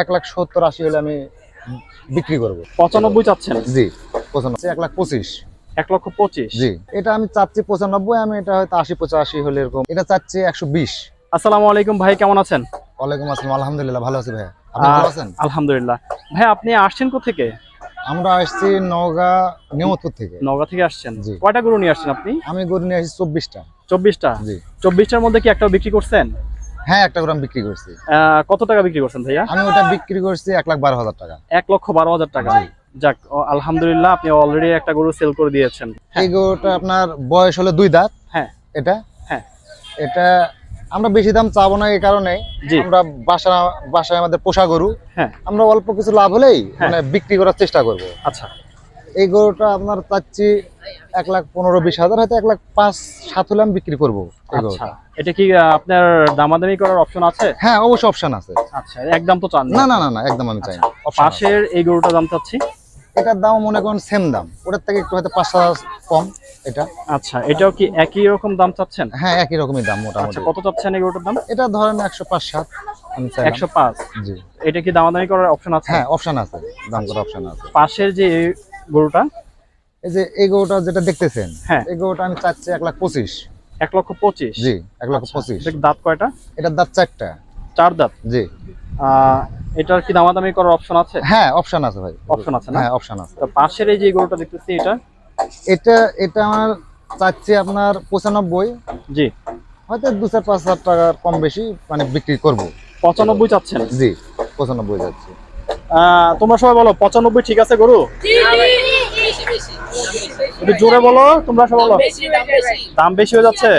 এক লাখ সত্তর আশি হলে আমি বিক্রি করব। পঁচানব্বই চাচ্ছেন? জি পঁচানব্বই। এক লাখ পঁচিশ। এক লক্ষ পঁচিশ? জি এটা আমি চাচ্ছি পঁচানব্বই আমি এটা হয়তো আশি পঁচাশি হলে এরকম এটা চাচ্ছি একশো বিশ। আসসালামু আলাইকুম ভাই কেমন আছেন? ওয়ালাইকুম আসসালাম আলহামদুলিল্লাহ ভালো আছি ভাইয়া। আপনি ভালো আছেন? আলহামদুলিল্লাহ। ভাই আপনি আসছেন থেকে আমরা আসছি নওগাঁ নিয়মতপুর থেকে। নগা থেকে আসছেন। জি। কয়টা গরু নিয়ে আসছেন আপনি? আমি গরু নিয়ে আসছি চব্বিশটা। চব্বিশটা? জি। চব্বিশটার মধ্যে কি একটা বিক্রি করছেন? হ্যাঁ একটা গরু বিক্রি করছি। কত টাকা বিক্রি করছেন ভাইয়া? আমি ওটা বিক্রি করছি এক লাখ বারো হাজার টাকা। এক লক্ষ বারো হাজার টাকা। যাক আলহামদুলিল্লাহ আপনি অলরেডি একটা গরু সেল করে দিয়েছেন। এই গরুটা আপনার বয়স হলো দুই দাঁত। হ্যাঁ। এটা? হ্যাঁ। এটা আমরা বেশি দাম চাবো না এই কারণে। আমরা বাসা বাসায় আমাদের পোষা গরু। হ্যাঁ। আমরা অল্প কিছু লাভ হলেই হ্যাঁ। মানে বিক্রি করার চেষ্টা করব। আচ্ছা। এই গরুটা আপনার চাচ্ছি এক লাখ পনেরো বিশ হাজার হয়তো এক লাখ পাঁচ সাত হলে আমি বিক্রি করব আচ্ছা। এটা কি আপনার দামাদামি করার অপশন আছে? হ্যাঁ অবশ্যই অপশন আছে। আচ্ছা একদম তো চান না। না না না একদম আমি চাই না। পাশের এই গরুটা দাম চাচ্ছি? এটার দাম মনে করেন সেম দাম। ওটার থেকে একটু হয়তো পাঁচ হাজার কম এটা। আচ্ছা এটাও কি একই রকম দাম চাচ্ছেন? হ্যাঁ একই রকমই দাম আচ্ছা মোটামুটি কত চাচ্ছেন এই গরুটার দাম? এটা ধরেন একশো পাঁচ সাত চাই একশো পাঁচ? জি। এটা কি দামাদামি করার অপশন আছে? হ্যাঁ অপশন আছে। দাম করার অপশন আছে। পাশের যে গরুটা? এই যে এই গরুটা যেটা দেখতেছেন হ্যাঁ। এই গরুটা আমি চাচ্ছি এক লাখ পঁচিশ। এক লক্ষ পঁচিশ? জি এক লক্ষ আচ্ছা, পঁচিশ। দাঁত কয়টা? এটার দাঁত চারটা। চার দাঁত? জি। এটার কি দামাদামি করার অপশন আছে? হ্যাঁ অপশন আছে ভাই। অপশন আছে না? হ্যাঁ অপশন আছে। তো পাশের এই যে গরুটা দেখতেছি এটা? এটা এটা আমার চাচ্ছি আপনার পঁচানব্বই। জি। হয়তো দু চার পাঁচ হাজার টাকার কম বেশি মানে বিক্রি করব। পঁচানব্বই চাচ্ছেন? জি পঁচানব্বই আহ, তোমরা সবাই বলো পঁচানব্বই ঠিক আছে গরু? একটু জোরে বলো তোমরা সবাই বলো। দাম বেশি। হয়ে যাচ্ছে?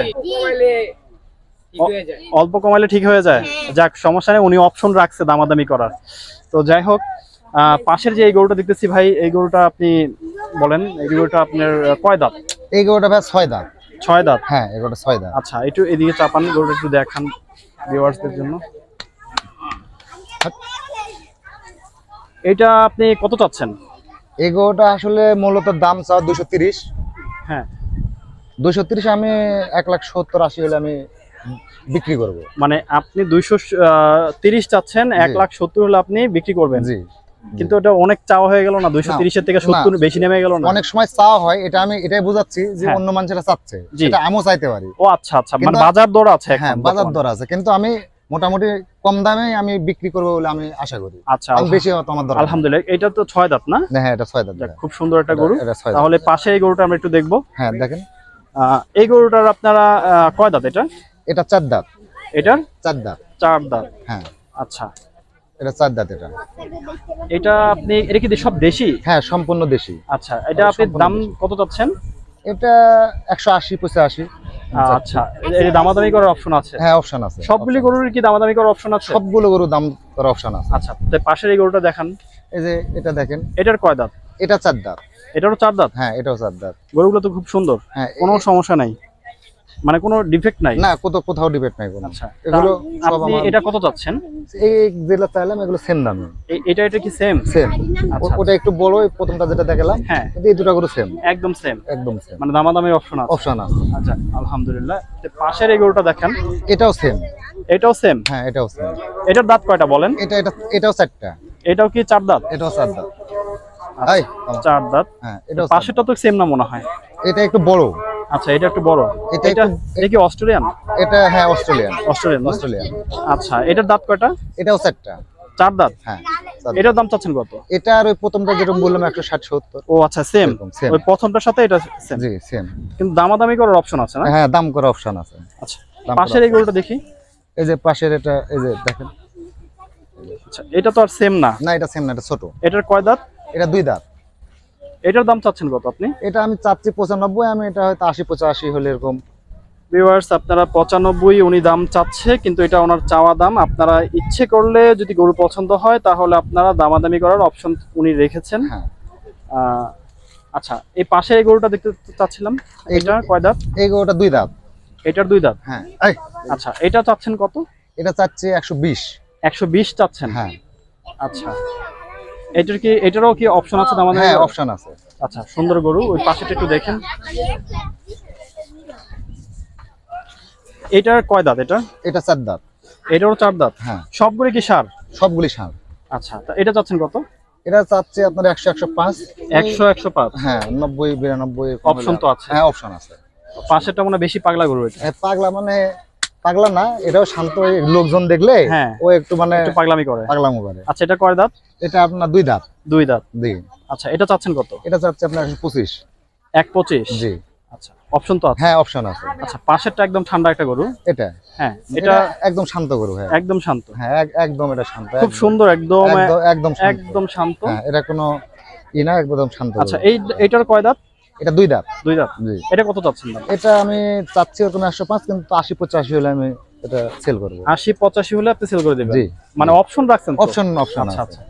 অল্প কমাইলে ঠিক হয়ে যায়। যাক সমস্যা নেই উনি অপশন রাখছে দামাদামি করার। তো যাই হোক আহ, পাশের যে এই গরুটা দেখতেছি ভাই এই গরুটা আপনি বলেন এই গরুটা আপনার কয় দাঁত? এই গরুটা ভাই ছয় দাঁত। ছয় দাঁত? হ্যাঁ এই গরুটা ছয় দাঁত। আচ্ছা একটু এদিকে চাপান গরুটা একটু দেখান ভিউয়ার্সদের জন্য। এটা আপনি কত চাচ্ছেন? এই গরুটা আসলে মূলত দাম চাওয়া দুশো তিরিশ। হ্যাঁ। দুশো তিরিশ আমি এক লাখ সত্তর আশি হলে আমি বিক্রি করব। মানে আপনি দুইশো তিরিশ চাচ্ছেন এক লাখ সত্তর হলে আপনি বিক্রি করবেন। জি কিন্তু এটা অনেক চাওয়া হয়ে গেল না? দুইশো তিরিশের থেকে সত্তর বেশি নেমে গেল না? অনেক সময় চাওয়া হয় এটা আমি এটাই বোঝাচ্ছি যে হ্যাঁ। অন্য মানুষেরা চাচ্ছে। এটা আমিও চাইতে পারি। ও আচ্ছা আচ্ছা। মানে বাজার দর আছে হ্যাঁ বাজার দর আছে। কিন্তু আমি মোটামুটি কম দামে আমি বিক্রি করব বলে আমি আশা করি। আচ্ছা বেশি দরকার। আলহামদুলিল্লাহ এটা তো ছয় দাঁত না? হ্যাঁ এটা ছয় দাঁত খুব সুন্দর একটা গরু। তাহলে পাশে এই গরুটা আমরা একটু দেখব। হ্যাঁ দেখেন। এই গরুটার আপনারা কয় দাঁত এটা? এটা চার দাঁত। এটার? চার দাঁত। চার দাঁত। হ্যাঁ। আচ্ছা। এটা চার দাঁত এটা। এটা আপনি এটা কি সব দেশি? হ্যাঁ সম্পূর্ণ দেশি। আচ্ছা এটা আপনি দাম কত চাচ্ছেন? এটা একশো আশি পঁচাশি। আচ্ছা। এর দামাদামি করার অপশন আছে? হ্যাঁ অপশন আছে সবগুলি গরুর কি দামাদামি করার অপশন আছে? সবগুলো গরুর দাম করার অপশন আছে। আচ্ছা তো পাশের এই গরুটা দেখান। এই যে এটা দেখেন। এটার কয় দাঁত? এটা চার দাঁত। এটারও চার দাঁত? হ্যাঁ এটাও চার দাঁত। গরুগুলো তো খুব সুন্দর। হ্যাঁ কোনো সমস্যা নাই। মানে কোনো ডিফেক্ট নাই? না কোথাও কোথাও ডিফেক্ট নাই কোনো। আচ্ছা এগুলো সব আপনি আমার এটা কত চাচ্ছেন? এই যেগুলো চাইলাম এগুলো সেম দামে। এটা এটা কি সেম সেম আচ্ছা। ওটা একটু বড় ওই প্রথমটা যেটা দেখালাম হ্যাঁ। এই দুটো গরু সেম একদম সেম একদম সেম মানে দামাদামির অপশন আছে। অপশন আছে। আচ্ছা আলহামদুলিল্লাহ। তো পাশের এই গরুটা দেখেন। এটাও সেম এটাও সেম হ্যাঁ এটাও সেম এটার দাঁত কয়টা বলেন? এটা এটা এটাও চারটা। এটাও কি চার দাঁত? এটাও চার দাঁত। আচ্ছা, চার দাঁত। হ্যাঁ এটা পাশেরটা তো সেম না মনে হয়। এটা একটু বড়। আচ্ছা এটা একটু বড়। এটা এটা কি অস্ট্রেলিয়ান? এটা হ্যাঁ অস্ট্রেলিয়ান। অস্ট্রেলিয়ান? অস্ট্রেলিয়ান। আচ্ছা এটার দাঁত কয়টা? এটাও চারটা। চার দাঁত? হ্যাঁ এটার দাম চাচ্ছেন কত? এটা আর ওই প্রথমটা যেরকম বললাম একশো ষাট সত্তর। ও আচ্ছা সেম ওই প্রথমটার সাথে এটা সেম জি সেম কিন্তু দামাদামি করার অপশন আছে না? হ্যাঁ দাম করার অপশন আছে। আচ্ছা পাশের এই গরুটা দেখি। এই যে পাশের এটা এই যে দেখেন। আচ্ছা এটা তো আর সেম না। না এটা সেম না এটা ছোট। এটার কয় দাঁত? এটা দুই দাঁত। এটার দাম চাচ্ছেন কত আপনি? এটা আমি চাচ্ছি পঁচানব্বই আমি এটা হয়তো আশি পঁচাশি হলে এরকম। ভিউয়ার্স আপনারা পঁচানব্বই উনি দাম চাচ্ছে কিন্তু এটা ওনার চাওয়া দাম। আপনারা ইচ্ছে করলে যদি গরু পছন্দ হয় তাহলে আপনারা দামাদামি করার অপশন উনি রেখেছেন। হ্যাঁ। আচ্ছা এই পাশে এই গরুটা দেখতে চাচ্ছিলাম। এটা কয় দাঁত? এই গরুটা দুই দাঁত। এটার দুই দাঁত? হ্যাঁ আচ্ছা এটা চাচ্ছেন কত? এটা চাচ্ছে একশো বিশ। একশো বিশ চাচ্ছেন? হ্যাঁ। আচ্ছা। এটার কি এটারও কি অপশন আছে দামাদামি হ্যাঁ অপশন আছে। আচ্ছা সুন্দর গরু ওই পাশেটা একটু দেখেন। এটার কয় দাঁত এটা? এটা চার দাঁত। এটারও চার দাঁত? হ্যাঁ। সবগুলি কি সার? সবগুলি সার। আচ্ছা তা এটা চাচ্ছেন কত? এটা চাচ্ছে আপনার একশো একশো পাঁচ। একশো একশো পাঁচ? হ্যাঁ নব্বই বিরানব্বই অপশন তো আছে। হ্যাঁ অপশন আছে। পাশেরটা মনে বেশি পাগলা গরু এটা। হ্যাঁ, পাগলা মানে পাগলা না এটাও শান্ত লোকজন দেখলে হ্যাঁ। ও একটু মানে পাগলামি করে। পাগলামো করে। আচ্ছা এটা কয় দাঁত? এটা আপনার দুই দাঁত। দুই দাঁত? জি। আচ্ছা এটা চাচ্ছেন কত? এটা চাচ্ছে আপনার পঁচিশ। এক পঁচিশ? জি। আচ্ছা অপশন তো আছে? হ্যাঁ অপশন আছে। আচ্ছা পাশেরটা একদম ঠান্ডা একটা গরু? এটা। হ্যাঁ এটা একদম শান্ত গরু হ্যাঁ। একদম শান্ত। হ্যাঁ একদম এটা শান্ত খুব সুন্দর একদম একদম একদম শান্ত। হ্যাঁ এটা কোনো ই না একদম শান্ত আচ্ছা গরু। এই এটার কয় দাঁত? এটা দুই দাঁত। দুই দাঁত? জি। এটা কত চাচ্ছেন এটা আমি চাচ্ছি ওরকম একশো পাঁচ কিন্তু আশি পঁচাশি হলে আমি এটা সেল করব। আশি পঁচাশি হলে আপনি সেল করে দেবেন? জি। মানে অপশন রাখছেন অপশন অপশন আচ্ছা আচ্ছা।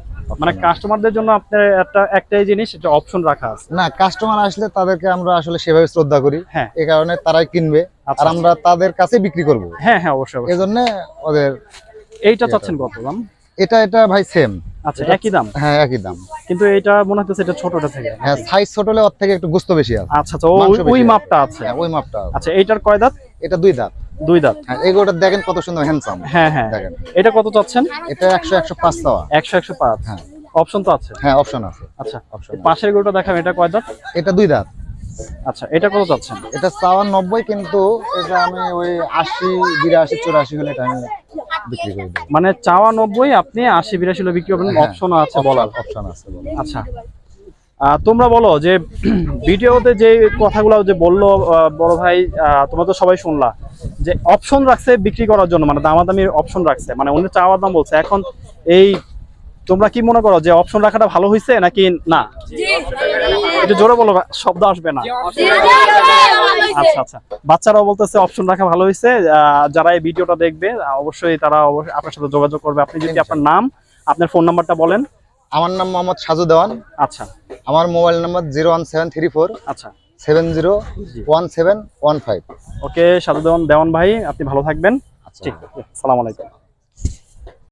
মানে কাস্টমারদের জন্য আপনার একটা একটাই জিনিস এটা অপশন রাখা আছে। না কাস্টমার আসলে তাদেরকে আমরা আসলে সেভাবে শ্রদ্ধা করি। হ্যাঁ। এই কারণে তারাই কিনবে। আচ্ছা, আর আমরা তাদের কাছে বিক্রি করব। হ্যাঁ হ্যাঁ অবশ্যই অবশ্যই। এই জন্য ওদের এইটা চাচ্ছেন কত দাম? এটা এটা ভাই সেম আচ্ছা একই দাম? হ্যাঁ একই দাম। কিন্তু এটা মনে হচ্ছে এটা ছোটটা থেকে। হ্যাঁ সাইজ ছোট হলে ওর থেকে একটু গুস্ত বেশি আছে। আচ্ছা আচ্ছা ও- ওই মাপটা আছে। হ্যাঁ ওই মাপটা আচ্ছা এইটার কয় দাঁত? এটা দুই দাঁত। দুই দাঁত। হ্যাঁ এগুলোটা দেখেন কত সুন্দর হ্যান্ডসাম হ্যাঁ হ্যাঁ। দেখেন। এটা কত চাচ্ছেন? এটা একশো একশো পাঁচ চাওয়া। একশো একশো পাঁচ। হ্যাঁ। অপশন তো আছে? হ্যাঁ অপশন আছে। আচ্ছা অপশন পাশের গরুটা দেখাবেন এটা কয় দাঁত? এটা দুই দাঁত। আচ্ছা এটা কত চাচ্ছেন? এটা চাওয়া নব্বই কিন্তু এটা আমি ওই আশি বিরাশি চুরাশি হলে এটা আমি বিক্রি করে দেবো মানে চাওয়া নব্বই আপনি আশি বিরাশি হলে বিক্রি করবেন। হ্যাঁ। অপশন আছে বলার। অপশন আছে আচ্ছা। আহ, তোমরা বলো যে ভিডিওতে যে কথাগুলো যে বলল বড় ভাই আহ, তোমরা তো সবাই শুনলা যে অপশন রাখছে বিক্রি করার জন্য মানে দামাদামির অপশন রাখছে মানে উনি চাওয়ার দাম বলছে। এখন এই তোমরা কি মনে করো যে অপশন রাখাটা ভালো হয়েছে নাকি না? একটু জোরে বলো শব্দ আসবে না? আচ্ছা আচ্ছা। বাচ্চারাও বলতেছে অপশন রাখা ভালো হয়েছে যারা এই ভিডিওটা দেখবে অবশ্যই তারা অবশ্যই আপনার সাথে যোগাযোগ করবে। আপনি যদি আপনার নাম আপনার ফোন নাম্বারটা বলেন। আমার নাম মোহাম্মদ সাজু দেওয়ান আচ্ছা। আমার mobile number zero one seven three four. আচ্ছা। Seven zero one seven one five. Okay Sadhu Dewan Dewan ভাই আপনি ভালো থাকবেন। আচ্ছা। ঠিক আছে সালাম আলাইকুম।